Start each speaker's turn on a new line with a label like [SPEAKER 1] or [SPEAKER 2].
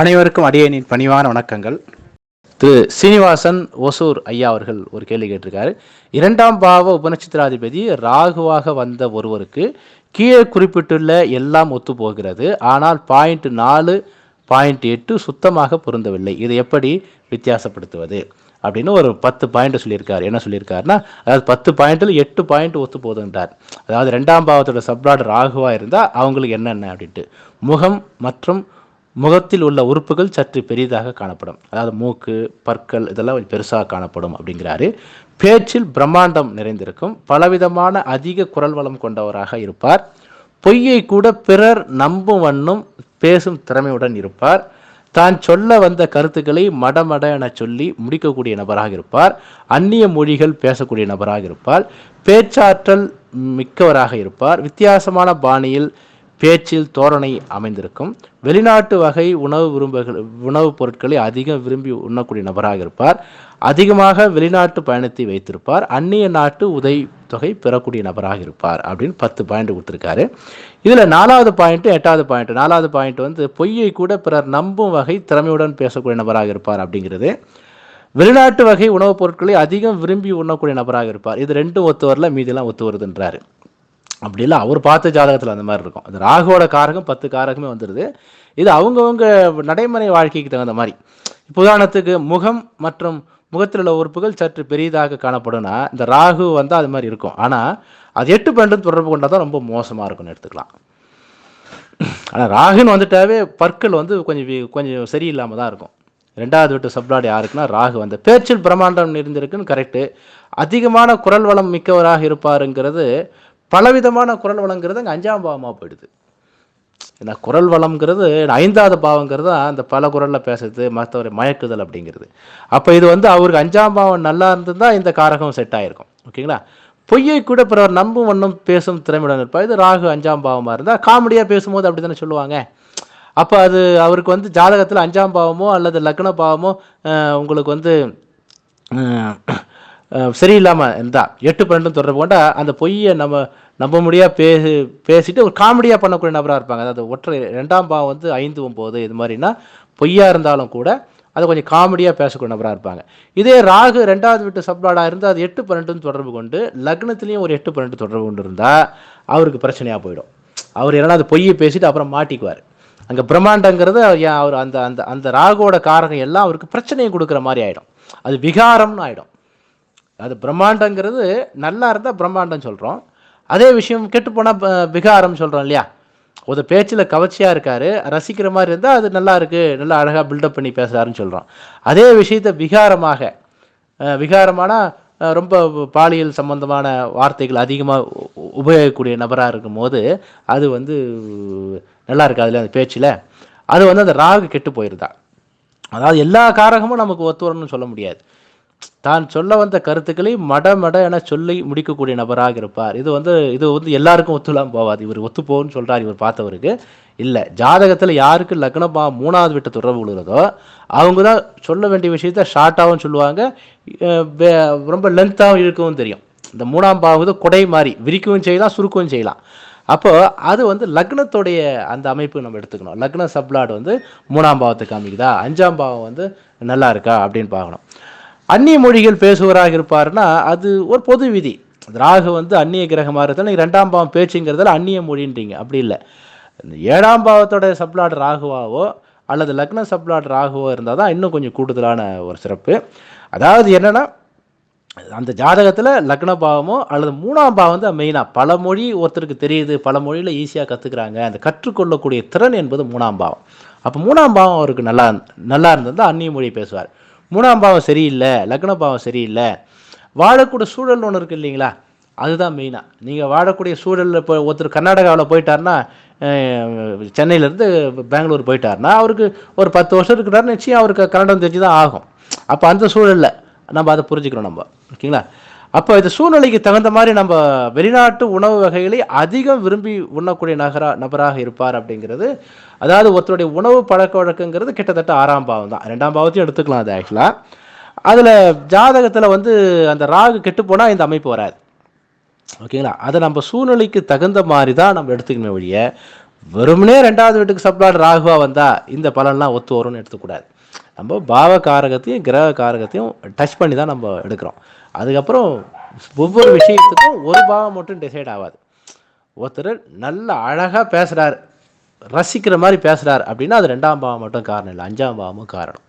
[SPEAKER 1] அனைவருக்கும் அடியனின் பணிவான வணக்கங்கள். திரு சீனிவாசன் ஒசூர் ஐயா அவர்கள் ஒரு கேள்வி கேட்டிருக்காரு. இரண்டாம் பாவ உபநட்சத்திராதிபதி ராகுவாக வந்த ஒருவருக்கு கீழே குறிப்பிட்டுள்ள எல்லாம் ஒத்து போகிறது ஆனால் பாயிண்ட் நாலு பாயிண்ட் எட்டு சுத்தமாக பொருந்தவில்லை. இதை எப்படி வித்தியாசப்படுத்துவது? அப்படின்னு ஒரு பத்து பாயிண்ட் சொல்லியிருக்காரு. என்ன சொல்லியிருக்காருன்னா அதாவது பத்து பாயிண்ட்டில் எட்டு பாயிண்ட் ஒத்து போதுன்றார் அதாவது ரெண்டாம் பாவத்தோட சப்ளாட் ராகுவா இருந்தால் அவங்களுக்கு என்னென்ன அப்படின்ட்டு. முகம் மற்றும் முகத்தில் உள்ள உறுப்புகள் சற்று பெரிதாக காணப்படும். அதாவது மூக்கு பற்கள் இதெல்லாம் கொஞ்சம் பெருசாக காணப்படும் அப்படிங்கிறாரு. பேச்சில் பிரம்மாண்டம் நிறைந்திருக்கும். பலவிதமான அதிக குரல் வளம் கொண்டவராக இருப்பார். பொய்யை கூட பிறர் நம்பும் வண்ணம் பேசும் திறமையுடன் இருப்பார். தான் சொல்ல வந்த கருத்துக்களை மடமட என சொல்லி முடிக்கக்கூடிய நபராக இருப்பார். அந்நிய மொழிகள் பேசக்கூடிய நபராக இருப்பார். பேச்சாற்றல் மிக்கவராக இருப்பார். வித்தியாசமான பாணியில் பேச்சில் தோரணை அமைந்திருக்கும். வெளிநாட்டு வகை உணவு விரும்புகள் உணவுப் பொருட்களை அதிகம் விரும்பி உண்ணக்கூடிய நபராக இருப்பார். அதிகமாக வெளிநாட்டு பயணத்தை வைத்திருப்பார். அந்நிய நாட்டு உதவி தொகை பெறக்கூடிய நபராக இருப்பார் அப்படின்னு பத்து பாயிண்ட் கொடுத்துருக்காரு. இதில் நாலாவது பாயிண்ட்டு எட்டாவது பாயிண்ட் நாலாவது பாயிண்ட் வந்து பொய்யை கூட பிறர் நம்பும் வகை திறமையுடன் பேசக்கூடிய நபராக இருப்பார் அப்படிங்கிறது. வெளிநாட்டு வகை உணவுப் பொருட்களை அதிகம் விரும்பி உண்ணக்கூடிய நபராக இருப்பார். இது ரெண்டும் ஒத்து வரல மீதியெல்லாம் ஒத்து வருதுன்றாரு. அப்படி இல்லை அவர் பார்த்த ஜாதகத்தில் அந்த மாதிரி இருக்கும். அது ராகுவோட காரகம் பத்து காரகமே வந்துடுது இது அவங்கவுங்க நடைமுறை வாழ்க்கைக்கு தகுந்த மாதிரி. இப்போ உதாரணத்துக்கு முகம் மற்றும் முகத்தில் உள்ள உறுப்புகள் சற்று பெரிதாக காணப்படும்னா இந்த ராகு வந்தால் அது மாதிரி இருக்கும். ஆனால் அது எட்டு பன்னெண்டு தொடர்பு கொண்டால் தான் ரொம்ப மோசமாக இருக்கும்னு எடுத்துக்கலாம். ஆனால் ராகுன்னு வந்துட்டாவே பற்கள் வந்து கொஞ்சம் கொஞ்சம் சரியில்லாமல் தான் இருக்கும். ரெண்டாவது வீட்டு சப்ளாட் யாருக்குன்னா ராகு வந்த பேச்சில் பிரம்மாண்டம் இருந்திருக்குன்னு கரெக்டு அதிகமான குரல் வளம் மிக்கவராக இருப்பாருங்கிறது பலவிதமான குரல் வளங்கிறது அங்கே அஞ்சாம் பாவமாக போயிடுது. ஏன்னா குரல் வளம்ங்கிறது ஐந்தாவது பாவங்கிறது தான் அந்த பல குரலில் பேசுறது மற்றவரை மயக்குதல் அப்படிங்கிறது. அப்போ இது வந்து அவருக்கு அஞ்சாம் பாவம் நல்லா இருந்திருந்தா இந்த காரகம் செட் ஆகிருக்கும் ஓகேங்களா? பொய்யை கூட பிறவர் நம்பும் வண்ணம் பேசும் திறமையுடன் இருப்பார். இது ராகு அஞ்சாம் பாவமாக இருந்தால் காமெடியாக பேசும்போது அப்படி தானே சொல்லுவாங்க. அப்போ அது அவருக்கு வந்து ஜாதகத்தில் அஞ்சாம் பாவமோ அல்லது லக்ன பாவமோ உங்களுக்கு வந்து சரியில்லாமல் இருந்தால் எட்டு பன்னெண்டும் தொடர்பு கொண்டா அந்த பொய்யை நம்ம நம்ப முடியா பேசி பேசிட்டு ஒரு காமெடியாக பண்ணக்கூடிய நபராக இருப்பாங்க. அதாவது ஒற்றை ரெண்டாம் பாவம் வந்து ஐந்து ஒம்பது இது மாதிரினா பொய்யா இருந்தாலும் கூட அது கொஞ்சம் காமெடியாக பேசக்கூடிய நபராக இருப்பாங்க. இதே ராகு ரெண்டாவது வீட்டு சப்ளாடாக இருந்தால் அது எட்டு பன்னெண்டுன்னு தொடர்பு கொண்டு லக்னத்துலேயும் ஒரு எட்டு பன்னெண்டு தொடர்பு கொண்டு இருந்தால் அவருக்கு பிரச்சனையாக போயிடும். அவர் என்னன்னா அது பொய்யை பேசிட்டு அப்புறம் மாட்டிக்குவார். அங்கே பிரம்மாண்டங்கிறது அவர் ஏன் அவர் அந்த அந்த அந்த ராகுவோட காரகம் எல்லாம் அவருக்கு பிரச்சனையை கொடுக்குற மாதிரி ஆகிடும் அது விகாரம்னு ஆகிடும் அது பிரம்மாண்டங்கிறது நல்லா இருந்தால் பிரம்மாண்டம் சொல்கிறோம் அதே விஷயம் கெட்டு போனால் விகாரம் சொல்கிறோம் இல்லையா? ஒரு பேச்சில் கவர்ச்சியாக இருக்கார் ரசிக்கிற மாதிரி இருந்தால் அது நல்லா இருக்குது நல்லா அழகாக பில்டப் பண்ணி பேசுகிறாருன்னு சொல்கிறோம் அதே விஷயத்தை விகாரமாக விகாரமான ரொம்ப பாலியல் சம்பந்தமான வார்த்தைகள் அதிகமாக உபயோகிக்கக்கூடிய நபராக இருக்கும்போது அது வந்து நல்லா இருக்காதுல்ல அந்த பேச்சில். அது வந்து அந்த ராகு கெட்டு போயிருந்தா. அதாவது எல்லா காரகமும் நமக்கு ஒத்து வரணும்னு சொல்ல முடியாது. தான் சொல்ல வந்த கருத்துக்களை மட மட என சொல்லி முடிக்கக்கூடிய நபராக இருப்பார். இது வந்து இது வந்து எல்லாருக்கும் ஒத்துலாம் போகாது இவர் ஒத்துப்போன்னு சொல்கிறார் இவர் பார்த்தவருக்கு. இல்லை ஜாதகத்தில் யாருக்கு லக்னமா மூணாவது விட்ட தொடர்பு விழுகிறதோ அவங்க தான் சொல்ல வேண்டிய விஷயத்த ஷார்ட்டாகவும் சொல்லுவாங்க ரொம்ப லென்த்தாகவும் இழுக்கவும் தெரியும். இந்த மூணாம் பாவது குடை மாதிரி விரிக்கவும் செய்யலாம் சுருக்கவும் செய்யலாம். அப்போது அது வந்து லக்னத்துடைய அந்த அமைப்பு நம்ம எடுத்துக்கணும். லக்ன சப்ளாட் வந்து மூணாம் பாவத்தை காமிக்குதா அஞ்சாம் பாவம் வந்து நல்லா இருக்கா? அப்படின்னு பார்க்கணும். அந்நிய மொழிகள் பேசுவராக இருப்பார்னா அது ஒரு பொது விதி. ராகு வந்து அந்நிய கிரகமாக இருந்தால் ரெண்டாம் பாவம் பேச்சுங்கிறதுல அந்நிய மொழின்றீங்க. அப்படி இல்லை. இந்த ஏழாம் பாவத்தோட சப்ளாட் ராகுவாவோ அல்லது லக்ன சப்ளாட் ராகுவோ இருந்தால் தான் இன்னும் கொஞ்சம் கூடுதலான ஒரு சிறப்பு. அதாவது என்னென்னா அந்த ஜாதகத்தில் லக்ன பாவமோ அல்லது மூணாம் பாவம் தான் மெயினாக பல மொழி ஒருத்தருக்கு தெரியுது பல மொழியில் ஈஸியாக கற்றுக்குறாங்க அந்த கற்றுக்கொள்ளக்கூடிய திறன் என்பது மூணாம் பாவம். அப்போ மூணாம் பாவம் அவருக்கு நல்லா நல்லா இருந்தது அந்நிய மொழி பேசுவார். மூணாம் பாவம் சரியில்லை லக்ன பாவம் சரியில்லை. வாழக்கூடிய சூழல் ஒன்று இருக்குது இல்லைங்களா? அதுதான் மெயினாக நீங்கள் வாழக்கூடிய சூழலில் இப்போ ஒருத்தர் கர்நாடகாவில் போயிட்டாருன்னா சென்னையிலேருந்து பெங்களூர் போயிட்டாருன்னா அவருக்கு ஒரு பத்து வருஷம் இருக்கிறாரு நிச்சயம் அவருக்கு கன்னடம் தெரிஞ்சு தான் ஆகும். அப்போ அந்த சூழலில் நம்ம அதை புரிஞ்சுக்கிறோம் நம்ம. ஓகேங்களா? அப்போ இந்த சூழ்நிலைக்கு தகுந்த மாதிரி நம்ம வெளிநாட்டு உணவு வகைகளை அதிகம் விரும்பி உண்ணக்கூடிய நகரா நபராக இருப்பார் அப்படிங்கிறது. அதாவது ஒருத்தருடைய உணவு பழக்க வழக்கங்கிறது கிட்டத்தட்ட ஆறாம் பாவம் தான். ரெண்டாம் பாவத்தையும் எடுத்துக்கலாம் அது ஆக்சுவலாக அதில் ஜாதகத்தில் வந்து அந்த ராகு கெட்டு போனால் இந்த அமைப்பு வராது. ஓகேங்களா அதை நம்ம சூழ்நிலைக்கு தகுந்த மாதிரி தான் நம்ம எடுத்துக்கணும் வழிய வெறுமனே ரெண்டாவது வீட்டுக்கு சப்ளாட் ராகுவா வந்தால் இந்த பலன்லாம் ஒத்து வரும்னு எடுத்துக்கூடாது நம்ம பாவ காரகத்தையும் கிரக காரகத்தையும் டச் பண்ணி தான் நம்ம எடுக்கிறோம். அதுக்கப்புறம் ஒவ்வொரு விஷயத்துக்கும் ஒரு பாவம் மட்டும் டிசைட் ஆகாது. ஒருத்தர் நல்ல அழகாக பேசுகிறார் ரசிக்கிற மாதிரி பேசுகிறார் அப்படின்னா அது ரெண்டாம் பாவம் மட்டும் காரணம் இல்லை அஞ்சாம் பாவமும் காரணம்.